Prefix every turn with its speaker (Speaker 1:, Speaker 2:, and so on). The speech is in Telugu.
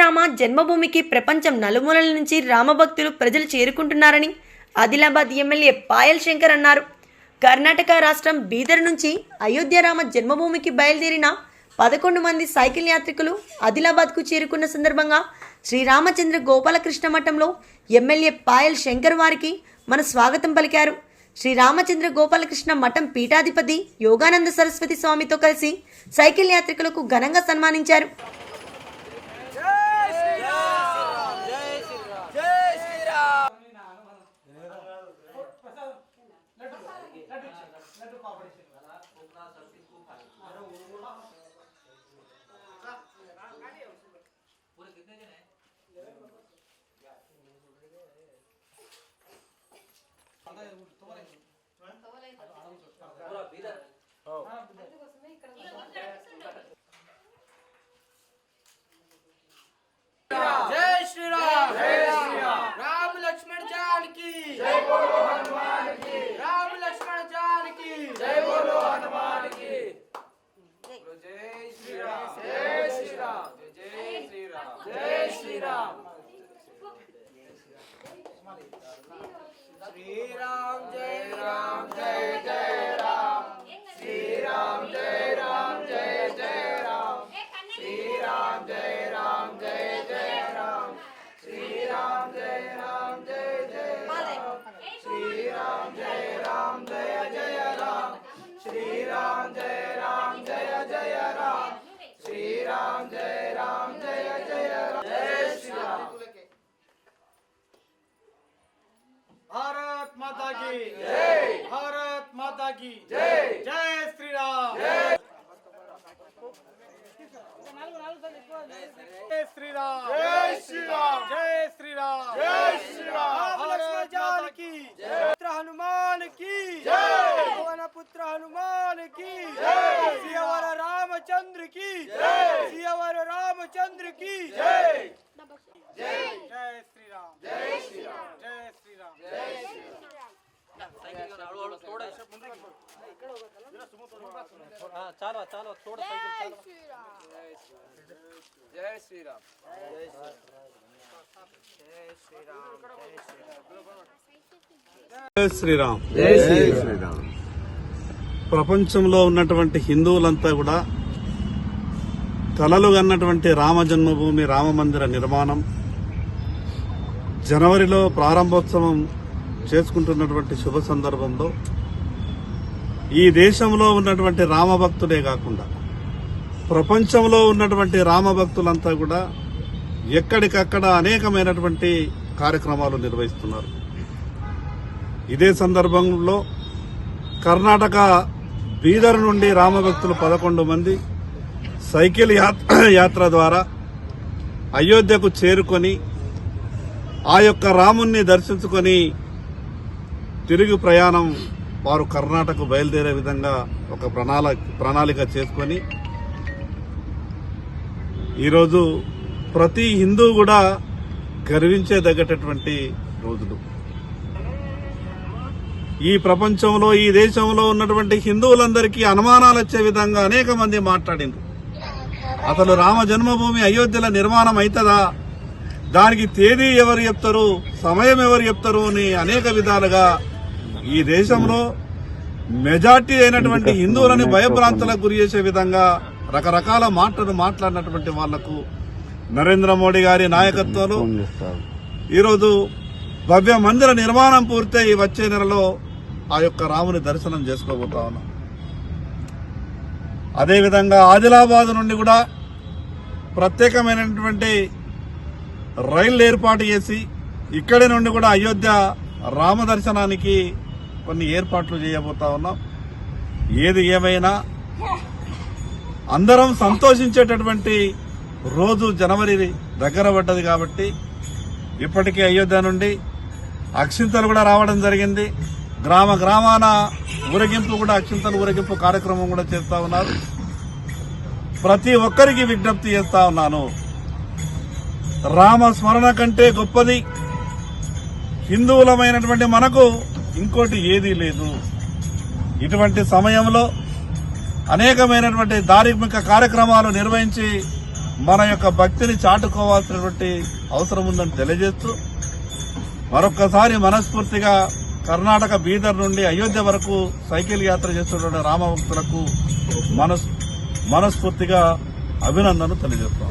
Speaker 1: రామ జన్మభూమికి ప్రపంచం నలుమూలల నుంచి రామభక్తులు ప్రజలు చేరుకుంటున్నారని ఆదిలాబాద్ ఎమ్మెల్యే పాయల్ శంకర్ అన్నారు. కర్ణాటక రాష్ట్రం బీదర్ నుంచి అయోధ్య రామ జన్మభూమికి బయలుదేరిన పదకొండు మంది సైకిల్ యాత్రికులు ఆదిలాబాద్కు చేరుకున్న సందర్భంగా శ్రీరామచంద్ర గోపాలకృష్ణ మఠంలో ఎమ్మెల్యే పాయల్ శంకర్ వారికి మన స్వాగతం పలికారు. శ్రీరామచంద్ర గోపాలకృష్ణ మఠం పీఠాధిపతి యోగానంద సరస్వతి స్వామితో కలిసి సైకిల్ యాత్రికులకు ఘనంగా సన్మానించారు.
Speaker 2: जय श्री राम। राम लक्ष्मण जान की जय बोलो हनुमान की राम लक्ष्मण जान की जय बोलो हनुमान की जय श्री राम जय श्री राम जय श्री राम। जय श्री राम। श्री राम जय राम
Speaker 3: మాతాకి. జై.
Speaker 2: జై శ్రీరామ్. జై. శ్రీరామ్. జై శ్రీరామ్. జై. చాలా చాలా చూడ జై శ్రీరామ్.
Speaker 4: జై శ్రీరామ్. ప్రపంచంలో ఉన్నటువంటి హిందువులంతా కూడా తలలు అన్నటువంటి రామ జన్మభూమి రామ మందిర నిర్మాణం జనవరిలో ప్రారంభోత్సవం చేసుకుంటున్నటువంటి శుభ సందర్భంలో ఈ దేశంలో ఉన్నటువంటి రామ భక్తులే కాకుండా ప్రపంచంలో ఉన్నటువంటి రామభక్తులంతా కూడా ఎక్కడికక్కడ అనేకమైనటువంటి కార్యక్రమాలు నిర్వహిస్తున్నారు. ఇదే సందర్భంలో కర్ణాటక బీదర్ నుండి రామభక్తులు పదకొండు మంది సైకిల్ యాత్ర యాత్ర ద్వారా అయోధ్యకు చేరుకొని ఆ యొక్క రాముణ్ణి దర్శించుకొని తిరిగి ప్రయాణం వారు కర్ణాటక బయలుదేరే విధంగా ఒక ప్రణాళ ప్రణాళిక చేసుకొని ఈరోజు ప్రతి హిందూ కూడా గర్వించేదగ్గటటువంటి రోజులు. ఈ ప్రపంచంలో ఈ దేశంలో ఉన్నటువంటి హిందువులందరికీ అనుమానాలు వచ్చే విధంగా అనేక మంది మాట్లాడింది అసలు రామ జన్మభూమి అయోధ్యల నిర్మాణం అవుతుందా దానికి తేదీ ఎవరు చెప్తారు? సమయం ఎవరు చెప్తారు? అని అనేక విధాలుగా ఈ దేశంలో మెజార్టీ అయినటువంటి హిందువులని భయభ్రాంతులకు గురి చేసే విధంగా రకరకాల మాటలు మాట్లాడినటువంటి వాళ్ళకు నరేంద్ర మోడీ గారి నాయకత్వంలో ఈరోజు భవ్య మందిర నిర్మాణం పూర్తయి వచ్చే నెలలో ఆ యొక్క రాముని దర్శనం చేసుకోబోతా ఉన్నాం. అదేవిధంగా ఆదిలాబాద్ నుండి కూడా ప్రత్యేకమైనటువంటి రైళ్ళు ఏర్పాటు చేసి ఇక్కడి నుండి కూడా అయోధ్య రామ దర్శనానికి కొన్ని ఏర్పాట్లు చేయబోతా ఉన్నాం. ఏది ఏమైనా అందరం సంతోషించేటటువంటి రోజు జనవరి దగ్గర పడ్డది కాబట్టి ఇప్పటికే అయోధ్య నుండి అక్షింతలు కూడా రావడం జరిగింది. గ్రామ గ్రామాన ఊరేగింపు కూడా అక్షింతలు ఊరేగింపు కార్యక్రమం కూడా చేస్తా ఉన్నారు. ప్రతి ఒక్కరికి విజ్ఞప్తి చేస్తా ఉన్నాను. రామ స్మరణ కంటే గొప్పది. హిందువులమైనటువంటి మనకు ఇంకోటి ఏదీ లేదు. ఇటువంటి సమయంలో అనేకమైనటువంటి ధార్మిక కార్యక్రమాలు నిర్వహించి మన యొక్క భక్తిని చాటుకోవాల్సినటువంటి అవసరం ఉందని తెలియజేస్తూ మరొక్కసారి మనస్ఫూర్తిగా కర్ణాటక బీదర్ నుండి అయోధ్య వరకు సైకిల్ యాత్ర చేస్తున్న రామభక్తులకు మనస్ మనస్ఫూర్తిగా అభినందనలు తెలియజేస్తాం.